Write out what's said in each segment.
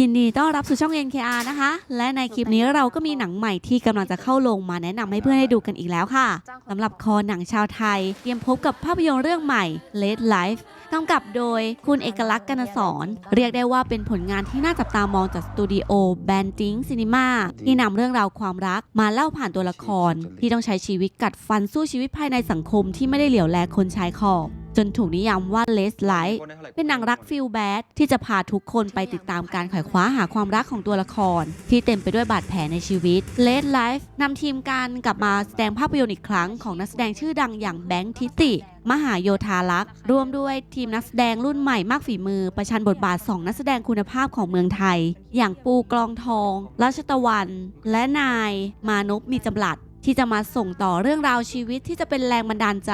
ยินดีต้อนรับสู่ช่อง NKR นะคะ และในคลิปนี้เราก็มีหนังใหม่ที่กำลังจะเข้าลงมาแนะนำให้เพื่อนได้ดูกันอีกแล้วค่ะสำหรับคอหนังชาวไทย เตรียมพบกับภาพยนตร์เรื่องใหม่ Late Life กำกับโดยคุณเอกลักษณ์กนสอนเรียกได้ว่าเป็นผลงานที่น่าจับตามองจากสตูดิโอแบนติงซีนีมาที่นำเรื่องราวความรักมาเล่าผ่านตัวละคร ที่ต้องใช้ชีวิตกัดฟันสู้ชีวิตภายในสังคมที่ไม่ได้เหลียวแลคนชายขอบ จนถูกนิยามว่า Late Life เป็นหนังรักฟิลแบดที่จะพาทุกคนไปติดตามการไขว่คว้าหาความรักของตัวละคร ที่เต็มไปด้วยบาดแผลในชีวิต Late Life นำทีมการกลับมาแสดงภาพยนตร์อีกครั้งของนักแสดงชื่อดังอย่างแบงค์ทิติ มหาโยธาลักษ์ร่วมด้วยทีมนักแสดงรุ่นใหม่มากฝีมือ ประชันบทบาท 2 นักแสดงคุณภาพของเมืองไทย อย่างปูกลองทอง รัชตะวัน และนาย มานพมีจำหลัด ที่จะมาส่งต่อเรื่องราวชีวิตที่จะเป็นแรงบันดาลใจ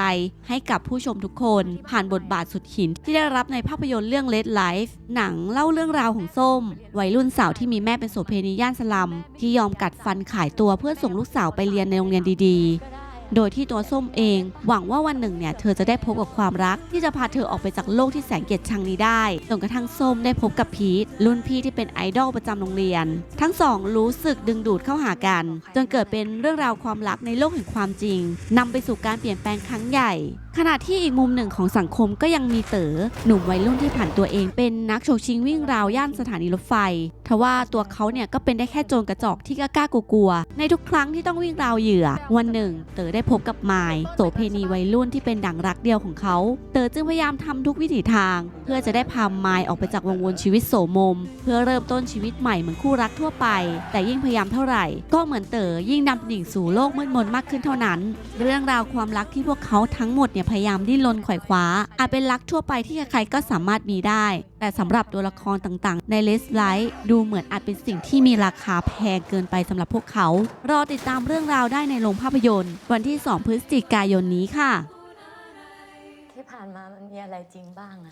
ให้กับผู้ชมทุกคน ผ่านบทบาทสุดหิน ที่ได้รับในภาพยนตร์เรื่อง Red Life หนังเล่าเรื่องราวของส้ม วัยรุ่นสาวที่มีแม่เป็นโสเภณีย่านสลัม ที่ยอมกัดฟันขายตัวเพื่อส่งลูกสาวไปเรียนในโรงเรียนดีๆ โดยที่ตัวส้มเอง หวังว่าวันหนึ่งเนี่ยเธอจะได้พบกับความรัก ที่จะพาเธอออกไปจากโลกที่แสนเกลียดชังนี้ได้จนกระทั่งส้มได้พบกับพีทรุ่นพี่ที่เป็นไอดอลประจำโรงเรียน ทั้งสองรู้สึกดึงดูดเข้าหากัน จนเกิดเป็นเรื่องราวความรักในโลกแห่งความจริงนำไปสู่การเปลี่ยนแปลงครั้งใหญ่ ขณะที่อีกมุมหนึ่งของสังคมก็ยังมีเต๋อหนุ่มวัยรุ่นที่ผ่านตัวเองเป็นนักโชว์ชิงวิ่งราวย่านสถานีรถไฟทว่าตัวเขาเนี่ยก็เป็นได้แค่โจรกระจอกที่กล้ากลัวๆในทุกครั้งที่ต้องวิ่งราวเหยื่อ วันหนึ่ง เต๋อได้พบกับมายโสเพณีวัยรุ่นที่เป็นดั่งรักเดียวของเขา เต๋อจึงพยายามทำทุกวิถีทาง เพื่อจะได้พามายออกไปจากวงวนชีวิตโสมม เพื่อเริ่มต้นชีวิตใหม่เหมือนคู่รักทั่วไป แต่ยิ่งพยายามเท่าไหร่ ก็เหมือนเต๋อยิ่งดำดิ่งสู่โลกมืดมนมากขึ้นเท่านั้น เรื่องราวความรักที่พวกเขาทั้งหมดเนี่ยพยายามดิ้นรนไขว่คว้า อาจเป็นรักทั่วไปที่ใครๆก็สามารถมีได้ แต่สำหรับตัวละครต่างๆ ในเลสไลท์ดูเหมือนอาจเป็นสิ่งที่มีราคาแพงเกินไปสำหรับพวกเขา รอติดตามเรื่องราวได้ในโรงภาพยนตร์ วันที่ 2 พฤศจิกายนนี้ค่ะ ที่ผ่านมามันมีอะไรจริงบ้างอะ